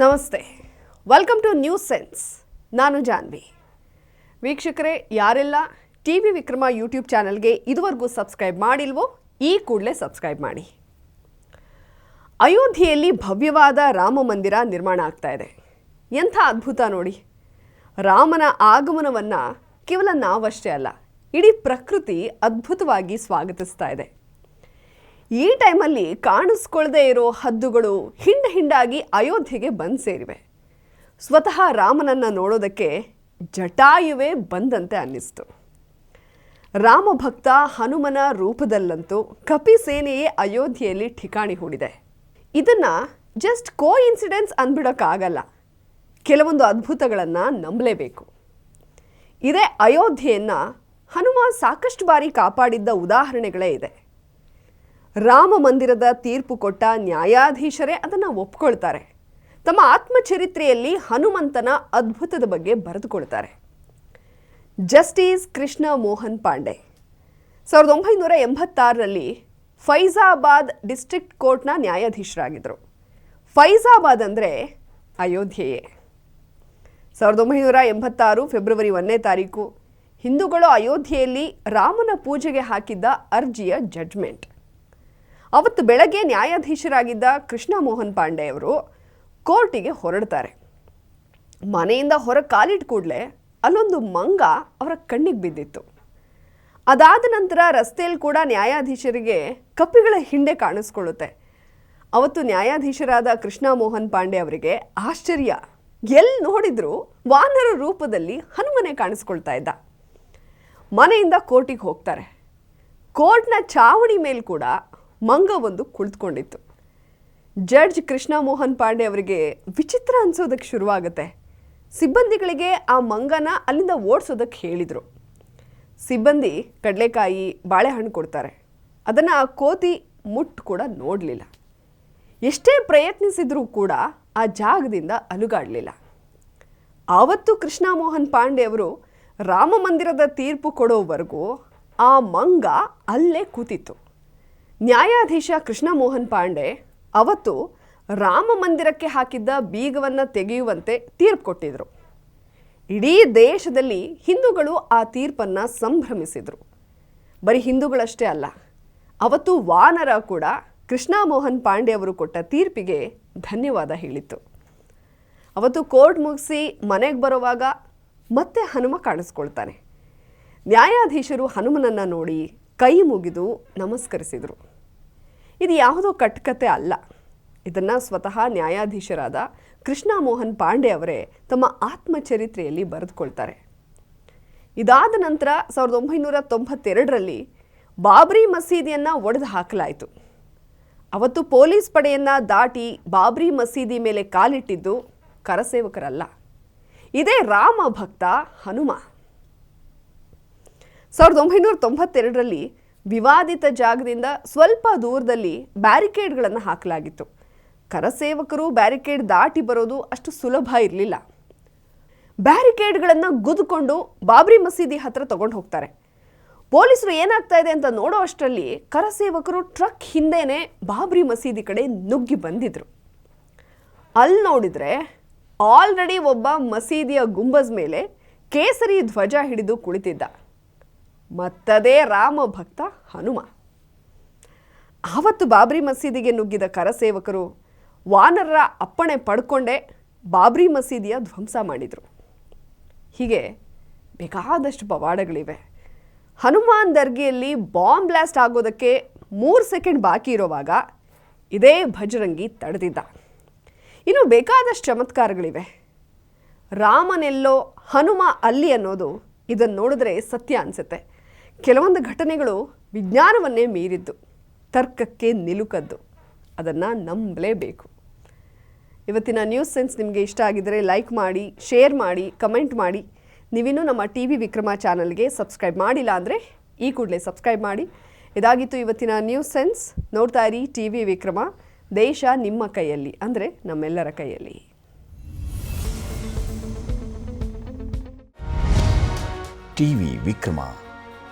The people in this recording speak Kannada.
ನಮಸ್ತೆ. ವೆಲ್ಕಮ್ ಟು ನ್ಯೂಸ್ ಸೆನ್ಸ್ ನಾನು ಜಾನ್ವಿ. ವೀಕ್ಷಕರೇ, ಯಾರೆಲ್ಲ ಟಿ ವಿ ವಿಕ್ರಮ ಯೂಟ್ಯೂಬ್ ಚಾನಲ್ಗೆ ಇದುವರೆಗೂ ಸಬ್ಸ್ಕ್ರೈಬ್ ಮಾಡಿಲ್ವೋ, ಈ ಕೂಡಲೇ ಸಬ್ಸ್ಕ್ರೈಬ್ ಮಾಡಿ. ಅಯೋಧ್ಯೆಯಲ್ಲಿ ಭವ್ಯವಾದ ರಾಮ ಮಂದಿರ ನಿರ್ಮಾಣ ಆಗ್ತಾ ಇದೆ. ಎಂಥ ಅದ್ಭುತ ನೋಡಿ. ರಾಮನ ಆಗಮನವನ್ನು ಕೇವಲ ನಾವಷ್ಟೇ ಅಲ್ಲ, ಇಡೀ ಪ್ರಕೃತಿ ಅದ್ಭುತವಾಗಿ ಸ್ವಾಗತಿಸ್ತಾ ಇದೆ. ಈ ಟೈಮಲ್ಲಿ ಕಾಣಿಸ್ಕೊಳ್ಳದೆ ಇರೋ ಹದ್ದುಗಳು ಹಿಂಡ ಹಿಂಡಾಗಿ ಅಯೋಧ್ಯೆಗೆ ಬಂದು ಸೇರಿವೆ. ಸ್ವತಃ ರಾಮನನ್ನು ನೋಡೋದಕ್ಕೆ ಜಟಾಯುವೇ ಬಂದಂತೆ ಅನ್ನಿಸ್ತು. ರಾಮಭಕ್ತ ಹನುಮನ ರೂಪದಲ್ಲಂತೂ ಕಪಿ ಸೇನೆಯೇ ಅಯೋಧ್ಯೆಯಲ್ಲಿ ಠಿಕಾಣಿ ಹೂಡಿದೆ. ಇದನ್ನು ಜಸ್ಟ್ ಕೋ ಇನ್ಸಿಡೆನ್ಸ್ ಅಂದ್ಬಿಡೋಕ್ಕಾಗಲ್ಲ ಕೆಲವೊಂದು ಅದ್ಭುತಗಳನ್ನು ನಂಬಲೇಬೇಕು. ಇದೇ ಅಯೋಧ್ಯೆಯನ್ನು ಹನುಮ ಸಾಕಷ್ಟು ಬಾರಿ ಕಾಪಾಡಿದ್ದ ಉದಾಹರಣೆಗಳೇ ಇದೆ. ರಾಮ ಮಂದಿರದ ತೀರ್ಪು ಕೊಟ್ಟ ನ್ಯಾಯಾಧೀಶರೇ ಅದನ್ನು ಒಪ್ಕೊಳ್ತಾರೆ. ತಮ್ಮ ಆತ್ಮಚರಿತ್ರೆಯಲ್ಲಿ ಹನುಮಂತನ ಅದ್ಭುತದ ಬಗ್ಗೆ ಬರೆದುಕೊಳ್ತಾರೆ. ಜಸ್ಟಿಸ್ ಕೃಷ್ಣ ಮೋಹನ್ ಪಾಂಡೆ. ಸಾವಿರದ ಒಂಬೈನೂರ ಎಂಬತ್ತಾರರಲ್ಲಿ ಫೈಜಾಬಾದ್ ಡಿಸ್ಟ್ರಿಕ್ಟ್ ಕೋರ್ಟ್ನ ನ್ಯಾಯಾಧೀಶರಾಗಿದ್ದರು. ಫೈಜಾಬಾದ್ ಅಂದರೆ ಅಯೋಧ್ಯೆಯೇ. ಸಾವಿರದ ಒಂಬೈನೂರ ಎಂಬತ್ತಾರು ಫೆಬ್ರವರಿ ಒಂದನೇ ತಾರೀಕು ಹಿಂದೂಗಳು ಅಯೋಧ್ಯೆಯಲ್ಲಿ ರಾಮನ ಪೂಜೆಗೆ ಹಾಕಿದ್ದ ಅರ್ಜಿಯ ಜಡ್ಜ್ಮೆಂಟ್. ಅವತ್ತು ಬೆಳಗ್ಗೆ ನ್ಯಾಯಾಧೀಶರಾಗಿದ್ದ ಕೃಷ್ಣ ಮೋಹನ್ ಪಾಂಡೆ ಅವರು ಕೋರ್ಟಿಗೆ ಹೊರಡ್ತಾರೆ. ಮನೆಯಿಂದ ಹೊರ ಕಾಲಿಟ್ ಕೂಡಲೇ ಅಲ್ಲೊಂದು ಮಂಗ ಅವರ ಕಣ್ಣಿಗೆ ಬಿದ್ದಿತ್ತು. ಅದಾದ ನಂತರ ರಸ್ತೆಯಲ್ಲಿ ಕೂಡ ನ್ಯಾಯಾಧೀಶರಿಗೆ ಕಪ್ಪಿಗಳ ಹಿಂಡೆ ಕಾಣಿಸ್ಕೊಳ್ಳುತ್ತೆ. ಅವತ್ತು ನ್ಯಾಯಾಧೀಶರಾದ ಕೃಷ್ಣ ಮೋಹನ್ ಪಾಂಡೆ ಅವರಿಗೆ ಆಶ್ಚರ್ಯ. ಎಲ್ಲಿ ನೋಡಿದ್ರು ವಾನರ ರೂಪದಲ್ಲಿ ಹನುಮನೆ ಕಾಣಿಸ್ಕೊಳ್ತಾ ಇದ್ದ. ಮನೆಯಿಂದ ಕೋರ್ಟಿಗೆ ಹೋಗ್ತಾರೆ. ಕೋರ್ಟ್ನ ಚಾವಣಿ ಮೇಲೆ ಕೂಡ ಮಂಗ ಒಂದು ಕುಳಿತುಕೊಂಡಿತ್ತು. ಜಡ್ಜ್ ಕೃಷ್ಣ ಮೋಹನ್ ಪಾಂಡೆ ಅವರಿಗೆ ವಿಚಿತ್ರ ಅನಿಸೋದಕ್ಕೆ ಶುರುವಾಗುತ್ತೆ. ಸಿಬ್ಬಂದಿಗಳಿಗೆ ಆ ಮಂಗನ ಅಲ್ಲಿಂದ ಓಡಿಸೋದಕ್ಕೆ ಹೇಳಿದರು. ಸಿಬ್ಬಂದಿ ಕಡಲೆಕಾಯಿ, ಬಾಳೆಹಣ್ಣು ಕೊಡ್ತಾರೆ. ಅದನ್ನು ಆ ಕೋತಿ ಮುಟ್ಟು ಕೂಡ ನೋಡಲಿಲ್ಲ. ಎಷ್ಟೇ ಪ್ರಯತ್ನಿಸಿದರೂ ಕೂಡ ಆ ಜಾಗದಿಂದ ಅಲುಗಾಡಲಿಲ್ಲ. ಆವತ್ತು ಕೃಷ್ಣ ಮೋಹನ್ ಪಾಂಡೆ ಅವರು ರಾಮ ಮಂದಿರದ ತೀರ್ಪು ಕೊಡೋವರೆಗೂ ಆ ಮಂಗ ಅಲ್ಲೇ ಕೂತಿತ್ತು. ನ್ಯಾಯಾಧೀಶ ಕೃಷ್ಣ ಮೋಹನ್ ಪಾಂಡೆ ಅವತ್ತು ರಾಮ ಮಂದಿರಕ್ಕೆ ಹಾಕಿದ್ದ ಬೀಗವನ್ನು ತೆಗೆಯುವಂತೆ ತೀರ್ಪು ಕೊಟ್ಟಿದ್ರು. ಇಡೀ ದೇಶದಲ್ಲಿ ಹಿಂದೂಗಳು ಆ ತೀರ್ಪನ್ನು ಸಂಭ್ರಮಿಸಿದರು. ಬರೀ ಹಿಂದೂಗಳಷ್ಟೇ ಅಲ್ಲ, ಅವತ್ತು ವಾನರ ಕೂಡ ಕೃಷ್ಣ ಮೋಹನ್ ಪಾಂಡೆ ಅವರು ಕೊಟ್ಟ ತೀರ್ಪಿಗೆ ಧನ್ಯವಾದ ಹೇಳಿತ್ತು. ಅವತ್ತು ಕೋರ್ಟ್ ಮುಗಿಸಿ ಮನೆಗೆ ಬರುವಾಗ ಮತ್ತೆ ಹನುಮ ಕಾಣಿಸ್ಕೊಳ್ತಾನೆ. ನ್ಯಾಯಾಧೀಶರು ಹನುಮನನ್ನು ನೋಡಿ ಕೈ ಮುಗಿದು ನಮಸ್ಕರಿಸಿದರು. ಇದು ಯಾವುದೋ ಕಟ್ಕತೆ ಅಲ್ಲ. ಇದನ್ನು ಸ್ವತಃ ನ್ಯಾಯಾಧೀಶರಾದ ಕೃಷ್ಣ ಮೋಹನ್ ಪಾಂಡೆ ಅವರೇ ತಮ್ಮ ಆತ್ಮಚರಿತ್ರೆಯಲ್ಲಿ ಬರೆದುಕೊಳ್ತಾರೆ. ಇದಾದ ನಂತರ ಸಾವಿರದ ಒಂಬೈನೂರ ತೊಂಬತ್ತೆರಡರಲ್ಲಿ ಬಾಬ್ರಿ ಮಸೀದಿಯನ್ನು ಒಡೆದು ಹಾಕಲಾಯಿತು. ಅವತ್ತು ಪೊಲೀಸ್ ಪಡೆಯನ್ನು ದಾಟಿ ಬಾಬ್ರಿ ಮಸೀದಿ ಮೇಲೆ ಕಾಲಿಟ್ಟಿದ್ದು ಕರಸೇವಕರಲ್ಲ. ಇದೇ ರಾಮ ಭಕ್ತ ಹನುಮ. ಸಾವಿರದ ಒಂಬೈನೂರ ತೊಂಬತ್ತೆರಡರಲ್ಲಿ ವಿವಾದಿತ ಜಾಗದಿಂದ ಸ್ವಲ್ಪ ದೂರದಲ್ಲಿ ಬ್ಯಾರಿಕೇಡ್ಗಳನ್ನು ಹಾಕಲಾಗಿತ್ತು. ಕರಸೇವಕರು ಬ್ಯಾರಿಕೇಡ್ ದಾಟಿ ಬರೋದು ಅಷ್ಟು ಸುಲಭ ಇರಲಿಲ್ಲ. ಬ್ಯಾರಿಕೇಡ್ಗಳನ್ನು ಗುದ್ದುಕೊಂಡು ಬಾಬ್ರಿ ಮಸೀದಿ ಹತ್ರ ತಗೊಂಡು ಹೋಗ್ತಾರೆ. ಪೊಲೀಸರು ಏನಾಗ್ತಾ ಇದೆ ಅಂತ ನೋಡೋ ಅಷ್ಟರಲ್ಲಿ ಕರಸೇವಕರು ಟ್ರಕ್ ಹಿಂದೆನೇ ಬಾಬ್ರಿ ಮಸೀದಿ ಕಡೆ ನುಗ್ಗಿ ಬಂದಿದ್ರು. ಅಲ್ಲಿ ನೋಡಿದರೆ ಆಲ್ರೆಡಿ ಒಬ್ಬ ಮಸೀದಿಯ ಗುಂಬಜ್ ಮೇಲೆ ಕೇಸರಿ ಧ್ವಜ ಹಿಡಿದು ಕುಳಿತಿದ್ದ. ಮತ್ತದೇ ರಾಮ ಭಕ್ತ ಹನುಮ. ಆವತ್ತು ಬಾಬ್ರಿ ಮಸೀದಿಗೆ ನುಗ್ಗಿದ ಕರಸೇವಕರು ವಾನರರ ಅಪ್ಪಣೆ ಪಡ್ಕೊಂಡೇ ಬಾಬ್ರಿ ಮಸೀದಿಯ ಧ್ವಂಸ ಮಾಡಿದರು. ಹೀಗೆ ಬೇಕಾದಷ್ಟು ಪವಾಡಗಳಿವೆ. ಹನುಮಾನ್ ದರ್ಗಿಯಲ್ಲಿ ಬಾಂಬ್ ಬ್ಲಾಸ್ಟ್ ಆಗೋದಕ್ಕೆ ಮೂರು ಸೆಕೆಂಡ್ ಬಾಕಿ ಇರೋವಾಗ ಇದೇ ಭಜರಂಗಿ ತಡೆದಿದ್ದ. ಇನ್ನು ಬೇಕಾದಷ್ಟು ಚಮತ್ಕಾರಗಳಿವೆ. ರಾಮನೆಲ್ಲೋ ಹನುಮ ಅಲ್ಲಿ ಅನ್ನೋದು ಇದನ್ನು ನೋಡಿದ್ರೆ ಸತ್ಯ ಅನಿಸುತ್ತೆ. ಕೆಲವೊಂದು ಘಟನೆಗಳು ವಿಜ್ಞಾನವನ್ನೇ ಮೀರಿದ್ದು, ತರ್ಕಕ್ಕೆ ನಿಲುಕದ್ದು. ಅದನ್ನು ನಂಬಲೇಬೇಕು. ಇವತ್ತಿನ ನ್ಯೂಸ್ ಸೆನ್ಸ್ ನಿಮಗೆ ಇಷ್ಟ ಆಗಿದ್ದರೆ ಲೈಕ್ ಮಾಡಿ, ಶೇರ್ ಮಾಡಿ, ಕಮೆಂಟ್ ಮಾಡಿ. ನೀವಿನ್ನೂ ನಮ್ಮ ಟಿ ವಿ ವಿಕ್ರಮ ಚಾನಲ್ಗೆ ಸಬ್ಸ್ಕ್ರೈಬ್ ಮಾಡಿಲ್ಲ ಅಂದರೆ ಈ ಕೂಡಲೇ ಸಬ್ಸ್ಕ್ರೈಬ್ ಮಾಡಿ. ಇದಾಗಿತ್ತು ಇವತ್ತಿನ ನ್ಯೂಸ್ ಸೆನ್ಸ್. ನೋಡ್ತಾ ಇರಿ ಟಿ ವಿ ವಿಕ್ರಮ. ದೇಶ ನಿಮ್ಮ ಕೈಯಲ್ಲಿ ಅಂದರೆ ನಮ್ಮೆಲ್ಲರ ಕೈಯಲ್ಲಿ. T V Vikrama.